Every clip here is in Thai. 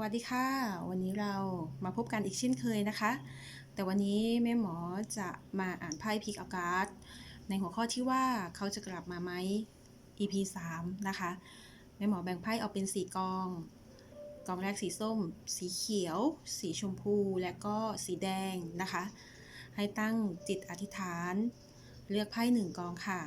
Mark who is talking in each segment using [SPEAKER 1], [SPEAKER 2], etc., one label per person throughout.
[SPEAKER 1] วัสดีค่ะ วันนี้เรามาพบกันอีกเช่นเคยนะคะ แต่วันนี้แม่หมอจะมาอ่านไพ่พิกอากาศในหัวข้อที่ว่าเขาจะกลับมาไหม EP 3 นะคะ แม่หมอแบ่งไพ่เอาเป็น 4 กอง กองแรกสีส้ม สีเขียว สีชมพู และก็สีแดงนะคะ ให้ตั้งจิตอธิษฐาน เลือกไพ่หนึ่งกองค่ะ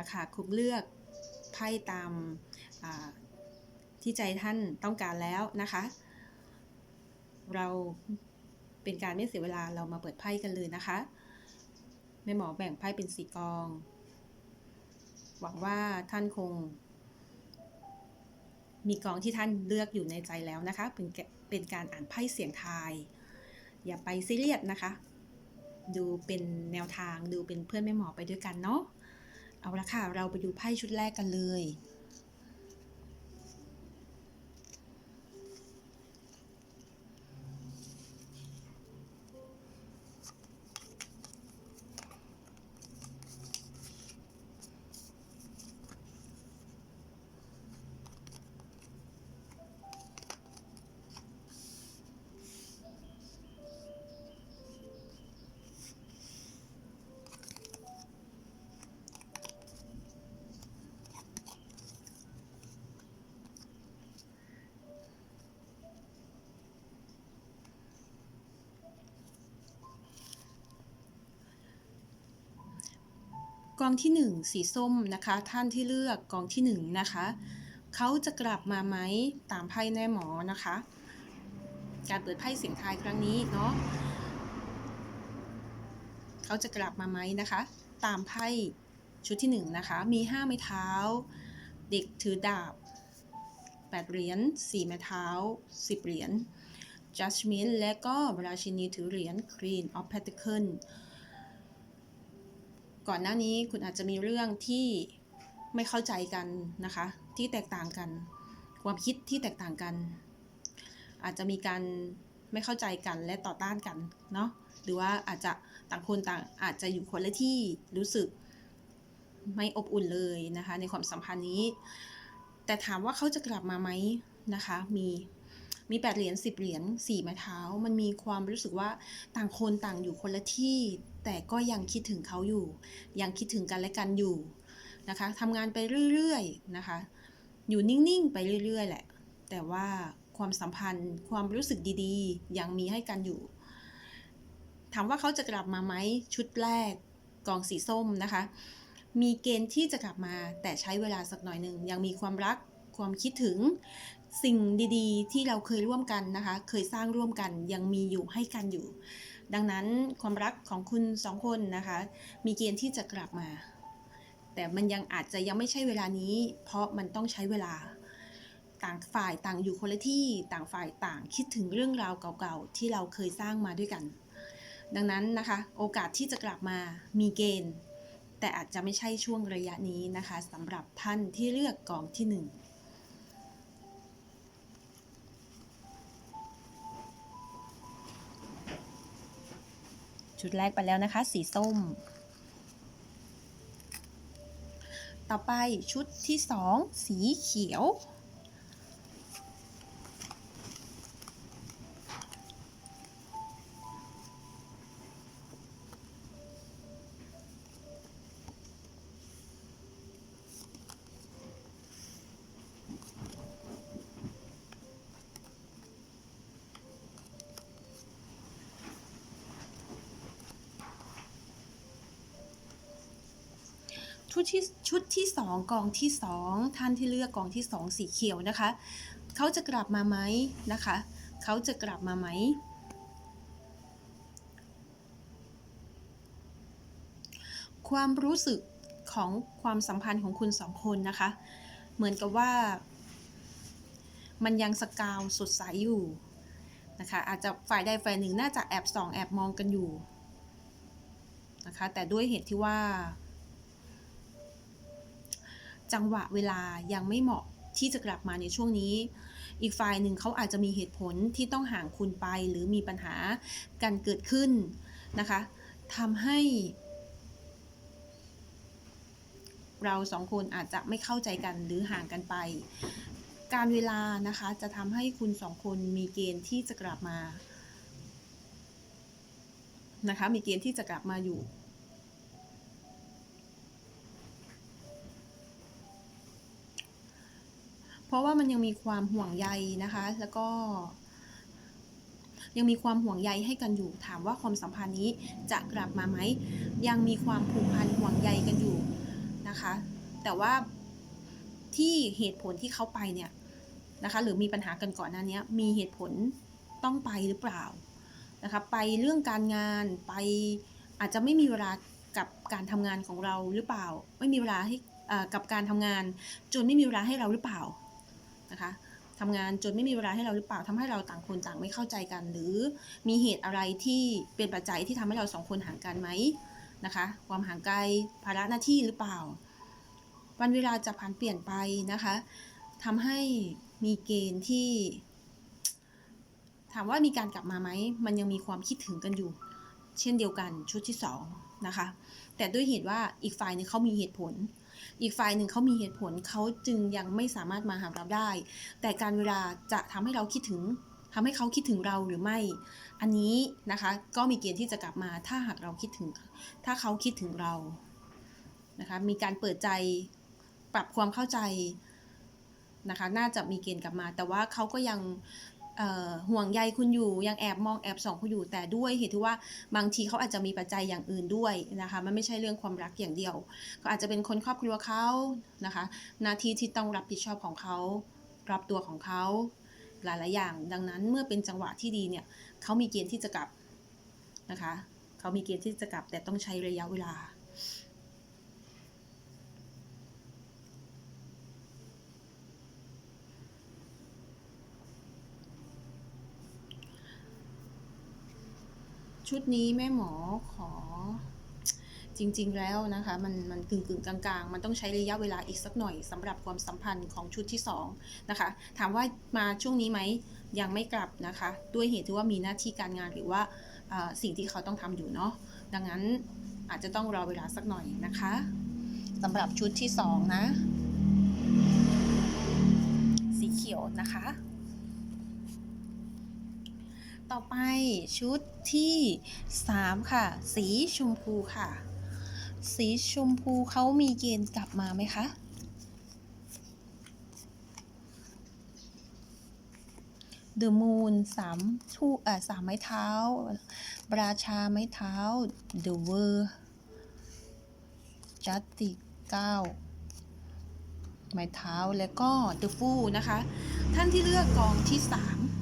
[SPEAKER 1] เอาละค่ะคุกเลือกไพ่ตามที่ใจท่านต้องการแล้วนะคะ เราเป็นการไม่เสียเวลาเรามาเปิดไพ่กันเลยนะคะแม่หมอแบ่งไพ่เป็นสีกอง หวังว่าท่านคง มีกองที่ท่านเลือกอยู่ในใจแล้วนะคะ เป็นกเป็นการอ่านไพ่เสียงทาย อย่าไปซีเรียสนะคะ ดูเป็นแนวทางดูเป็นเพื่อนแม่หมอไปด้วยกันเนาะ เอาละค่ะ เราไปดูไพ่ชุดแรกกันเลย กองที่ 1 สีส้มนะคะ ท่านที่เลือกกองที่ 1 นะคะเขาจะกลับมาไหมตามไพ่แน่หมอนะคะ การเปิดไพ่เสียงทายครั้งนี้เนาะเขาจะกลับมาไหมนะคะ ตามไพ่ชุดที่ 1 นะคะ มี5ไม้เท้า เด็กถือดาบ 8 เหรียญ4ไม้เท้า 10 เหรียญ Judgment และก็ราชินีถือเหรียญ Queen of Pentacles ก่อนหน้านี้คุณอาจจะมีเรื่องที่ไม่เข้าใจกันนะคะ ที่แตกต่างกัน ความคิดที่แตกต่างกัน อาจจะมีการไม่เข้าใจกันและต่อต้านกันเนาะหรือว่าอาจจะต่างคนต่างอาจจะอยู่คนละที่รู้สึกไม่อบอุ่นเลยนะคะ ในความสัมพันธ์นี้ แต่ถามว่าเขาจะกลับมาไหมนะคะ มีมีแปดเหรียญสิบเหรียญสี่ไม้เท้า มันมีความรู้สึกว่าต่างคนต่างอยู่คนละที่ แต่ก็ยังคิดถึงเขาอยู่ ยังคิดถึงกันและกันอยู่นะคะทำงานไปเรื่อยๆนะคะ อยู่นิ่งๆไปเรื่อยๆแหละ แต่ว่าความสัมพันธ์ ความรู้สึกดีๆ ยังมีให้กันอยู่ ถามว่าเขาจะกลับมาไหมชุดแรกกองสีส้มนะคะ มีเกณฑ์ที่จะกลับมาแต่ใช้เวลาสักหน่อยหนึ่งยังมีความรักความคิดถึงสิ่งดีๆ ที่เราเคยร่วมกันนะคะ เคยสร้างร่วมกันยังมีอยู่ให้กันอยู่ ดังนั้นความรักของคุณสองคนนะคะ มีเกณฑ์ที่จะกลับมา แต่มันยังอาจจะยังไม่ใช่เวลานี้ เพราะมันต้องใช้เวลา ต่างฝ่ายต่างอยู่คนละที่ต่างฝ่ายต่างคิดถึงเรื่องราวเก่าๆที่เราเคยสร้างมาด้วยกัน ดังนั้นนะคะ โอกาสที่จะกลับมามีเกณฑ์ แต่อาจจะไม่ใช่ช่วงระยะนี้นะคะสำหรับท่านที่เลือกกองที่หนึ่ง ชุดแรกไปแล้วนะคะ สีส้ม ต่อไปชุดที่สองสีเขียว ชุดที่ชุดที่สองกองที่สองท่านที่เลือกกองที่สองสีเขียวนะคะ เขาจะกลับมาไหมนะคะ เขาจะกลับมาไหม ความรู้สึกของความสัมพันธ์ของคุณสองคนนะคะ เหมือนกับว่า มันยังสกาวสดใสอยู่นะคะ อาจจะฝ่ายใดฝ่ายหนึ่งน่าจะแอบส่องแอบมองกันอยู่นะคะ แต่ด้วยเหตุที่ว่า จังหวะเวลายังไม่เหมาะที่จะกลับมาในช่วงนี้ อีกฝ่ายหนึ่งเขาอาจจะมีเหตุผลที่ต้องห่างคุณไปหรือมีปัญหาการเกิดขึ้นนะคะทำให้เราสองคนอาจจะไม่เข้าใจกันหรือห่างกันไป การเวลานะคะจะทำให้คุณสองคนมีเกณฑ์ที่จะกลับมานะคะมีเกณฑ์ที่จะกลับมาอยู่ เพราะว่ามันยังมีความห่วงใยนะคะ แล้วก็ยังมีความห่วงใยให้กันอยู่ ถามว่าความสัมพันธ์นี้จะกลับมาไหม ยังมีความผูกพันห่วงใยกันอยู่นะคะ แต่ว่าที่เหตุผลที่เขาไปเนี่ยนะคะ หรือมีปัญหากันก่อนหน้านี้มีเหตุผลต้องไปหรือเปล่านะคะ ไปเรื่องการงาน ไปอาจจะไม่มีเวลากับการทำงานของเราหรือเปล่า ไม่มีเวลาให้กับการทำงาน จนไม่มีเวลาให้เราหรือเปล่า นะคะทำงานจนไม่มีเวลาให้เราหรือเปล่าทำให้เราต่างคนต่างไม่เข้าใจกัน หรือมีเหตุอะไรที่เป็นปัจจัยที่ทำให้เราสองคนห่างกันไหมนะคะ ความห่างไกลภาระหน้าที่หรือเปล่า วันเวลาจะผ่านเปลี่ยนไปนะคะทำให้มีเกณฑ์ที่ ถามว่ามีการกลับมาไหมมันยังมีความคิดถึงกันอยู่ เช่นเดียวกันชุดที่สองนะคะแต่ด้วยเหตุว่าอีกฝ่ายนึงเขามีเหตุผล อีกฝ่ายหนึ่งเขามีเหตุผลเขาจึงยังไม่สามารถมาหาเราได้ แต่การเวลาจะทำให้เราคิดถึงทำให้เขาคิดถึงเราหรือไม่ อันนี้นะคะก็มีเกณฑ์ที่จะกลับมาถ้าหากเราคิดถึง ถ้าเขาคิดถึงเรานะคะมีการเปิดใจปรับความเข้าใจนะคะน่าจะมีเกณฑ์กลับมา แต่ว่าเขาก็ยัง ห่วงใยคุณอยู่ยังแอบมองแอบส่องคุณอยู่แต่ด้วยเหตุที่ว่าบางทีเขาอาจจะมีปัจจัยอย่างอื่นด้วยนะคะ มันไม่ใช่เรื่องความรักอย่างเดียว ก็อาจจะเป็นคนครอบครัวเขานะคะหน้าที่ที่ต้องรับผิดชอบของเขารับตัวของเขาหลายๆอย่าง ดังนั้นเมื่อเป็นจังหวะที่ดีเนี่ยเขามีเกณฑ์ที่จะกลับนะคะเขามีเกณฑ์ที่จะกลับแต่ต้องใช้ระยะเวลา ชุดนี้แม่หมอขอ จริง ๆ แล้วนะคะ มันมันกึ่งกึ่งกลางๆ มันต้องใช้ระยะเวลาอีกสักหน่อยสำหรับความสัมพันธ์ของชุดที่2นะคะ ถามว่ามาช่วงนี้ไหมยังไม่กลับนะคะ ด้วยเหตุที่ว่ามีหน้าที่การงานหรือว่าสิ่งที่เขาต้องทำอยู่เนาะดังนั้นอาจจะต้องรอเวลาสักหน่อยนะคะสำหรับชุดที่ 2 นะ สีเขียวนะคะ ต่อไปชุดที่ 3 ค่ะ สีชมพูค่ะ สีชมพูเขามีเกณฑ์กลับมาไหมคะ The Moon สามทูเอ่อสามไม้เท้า ราชาไม้เท้า The World Justice เก้าไม้เท้าแล้วก็ The Fool นะคะ ท่านที่เลือกกองที่3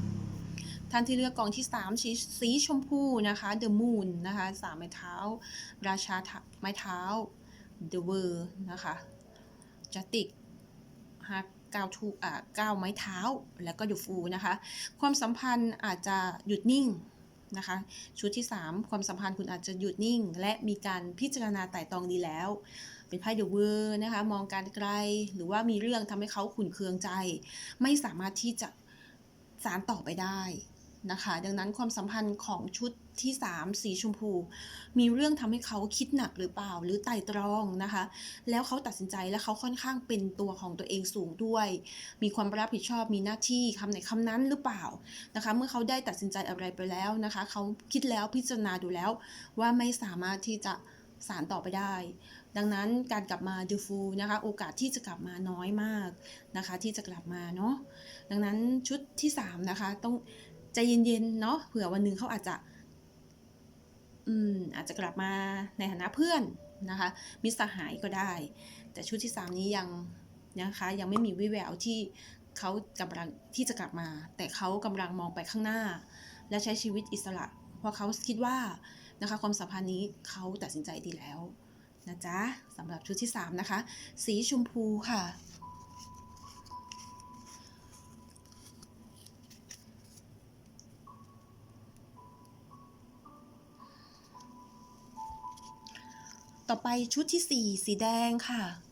[SPEAKER 1] ท่านที่เลือกกองที่ 3 สีสีชมพูนะคะ The Moon นะคะสามไม้เท้า ราชาไม้เท้า The World นะคะจัติกฮักก้าทูอ่าก้าวไม้เท้าแล้วก็ The Fool นะคะ ความสัมพันธ์อาจจะหยุดนิ่งนะคะ ชุดที่ 3 ความสัมพันธ์คุณอาจจะหยุดนิ่ง และมีการพิจารณาไต่ตองดีแล้ว เป็นไพ่เดอะเวอร์นะคะ มองการไกลหรือว่ามีเรื่องทำให้เขาขุ่นเคืองใจ ไม่สามารถที่จะสารต่อไปได้ นะคะ ดังนั้นความสัมพันธ์ของชุดที่ 3 สีชมพู มีเรื่องทำให้เขาคิดหนักหรือเปล่า หรือไต่ตรองนะคะ แล้วเขาตัดสินใจและเขาค่อนข้างเป็นตัวของตัวเองสูงด้วย มีความรับผิดชอบมีหน้าที่คำไหนคำนั้นหรือเปล่านะคะ เมื่อเขาได้ตัดสินใจอะไรไปแล้วนะคะ เขาคิดแล้วพิจารณาดูแล้วว่าไม่สามารถที่จะสารต่อไปได้ ดังนั้นการกลับมาดูฟูนะคะ โอกาสที่จะกลับมาน้อยมากนะคะ ที่จะกลับมาเนาะดังนั้นชุดที่ 3 นะคะ ต้อง ใจเย็นๆเนาะเผื่อวันหนึ่งเขาอาจจะ อืมอาจจะกลับมาในฐานะเพื่อนนะคะ มิตรสหายก็ได้ แต่ชุดที่ 3 นี้ยังนะคะ ยังไม่มีวิแววที่เขากำลังที่จะกลับมา แต่เขากำลังมองไปข้างหน้า และใช้ชีวิตอิสระ เพราะเขาคิดว่านะคะ ความสัมพันธ์นี้เขาตัดสินใจดีแล้วนะจ๊ะสำหรับชุดที่ 3 นะคะ สีชมพูค่ะ ต่อไปชุดที่ 4 สีแดงค่ะ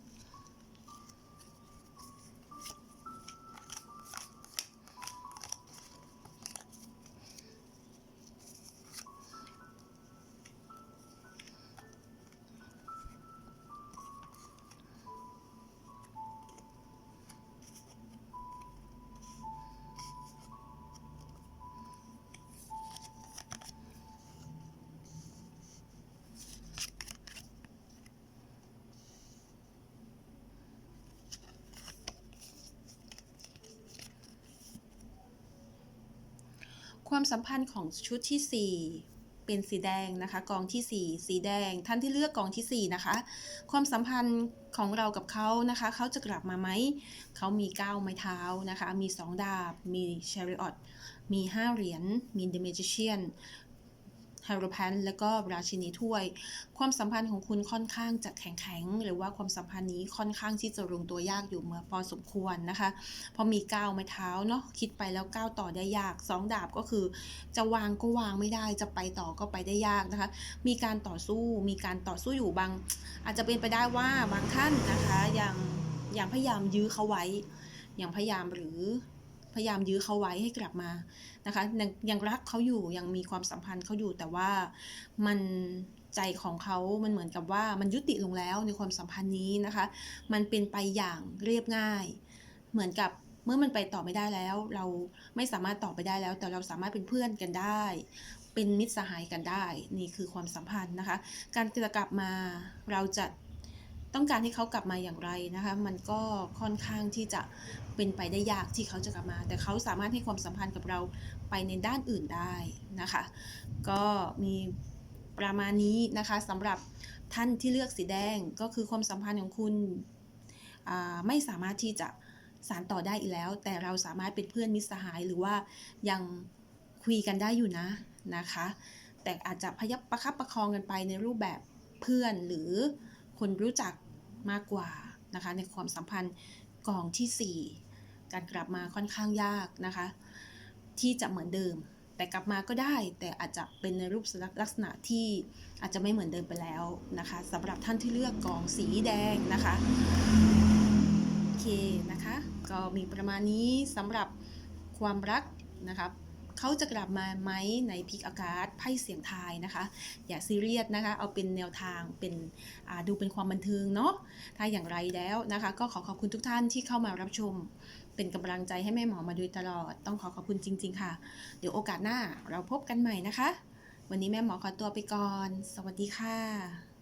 [SPEAKER 1] ความสัมพันธ์ของชุดที่ 4 เป็นสีแดงนะคะ กองที่ 4 สีแดง ท่านที่เลือกกองที่ 4 นะคะ ความสัมพันธ์ของเรากับเขานะคะ เขาจะกลับมาไหม เขามี 9 ไม้เท้านะคะ มี 2 ดาบ มีเชริออตมี 5 เหรียญ มีเดเมจิเชียน magician ฮารุพันแล้วก็ราชินีถ้วย ความสัมพันธ์ของคุณค่อนข้างจะแข็งแข็งหรือว่าความสัมพันธ์นี้ค่อนข้างที่จะลงตัวยากอยู่เมื่อพอสมควรนะคะพราะมีก้าวไม้เท้าเนาะคิดไปแล้วก้าวต่อได้ยากสองดาบก็คือ จะวางก็วางไม่ได้จะไปต่อก็ไปได้ยากนะคะ มีการต่อสู้มีการต่อสู้อยู่บาง อาจจะเป็นไปได้ว่าบางท่านนะคะยังยังพยายามยื้อเขาไว้ยังพยายามหรือ พยายามยื้อเขาไว้ให้กลับมานะคะยังยังรักเขาอยู่ยังมีความสัมพันธ์เขาอยู่แต่ว่ามันใจของเขามันเหมือนกับว่ามันยุติลงแล้วในความสัมพันธ์นี้นะคะ มันเป็นไปอย่างเรียบง่าย เหมือนกับเมื่อมันไปต่อไม่ได้แล้ว เราไม่สามารถต่อไปได้แล้ว แต่เราสามารถเป็นเพื่อนกันได้ เป็นมิตรสหายกันได้ นี่คือความสัมพันธ์นะคะ การจะกลับมาเราจะ ต้องการให้เขากลับมาอย่างไรนะคะ มันก็ค่อนข้างที่จะเป็นไปได้ยากที่เขาจะกลับมา แต่เขาสามารถให้ความสัมพันธ์กับเราไปในด้านอื่นได้นะคะ ก็มีประมาณนี้นะคะสำหรับท่านที่เลือกสีแดงก็คือความสัมพันธ์ของคุณไม่สามารถที่จะสานต่อได้อีกแล้ว แต่เราสามารถเป็นเพื่อนมิตรสหายหรือว่ายังคุยกันได้อยู่นะนะคะ แต่อาจจะพยับประคับประคองกันไปในรูปแบบเพื่อนหรือคนรู้จัก มากกว่านะคะในความสัมพันธ์กองทีสี่ 4 การกลับมาค่อนข้างยากนะคะ ที่จะเหมือนเดิม แต่กลับมาก็ได้ แต่อาจจะเป็นในรูปลักษณะที่อาจจะไม่เหมือนเดิมไปแล้วนะคะสำหรับท่านที่เลือกกองสีแดงนะคะโอเคนะคะ ก็มีประมาณนี้สำหรับความรักนะคะ เขาจะกลับมาไหมในพิกอากาศไพ่เสียงทายนะคะ อย่าซีเรียสนะคะ เอาเป็นแนวทางเป็นดูเป็นความบันเทิงเนาะถ้าอย่างไรแล้วนะคะ ก็ขอขอบคุณทุกท่านที่เข้ามารับชม เป็นกำลังใจให้แม่หมอมาโดยตลอด ต้องขอขอบคุณจริง ๆ ค่ะ เดี๋ยวโอกาสหน้าเราพบกันใหม่นะคะ วันนี้แม่หมอขอตัวไปก่อน สวัสดีค่ะ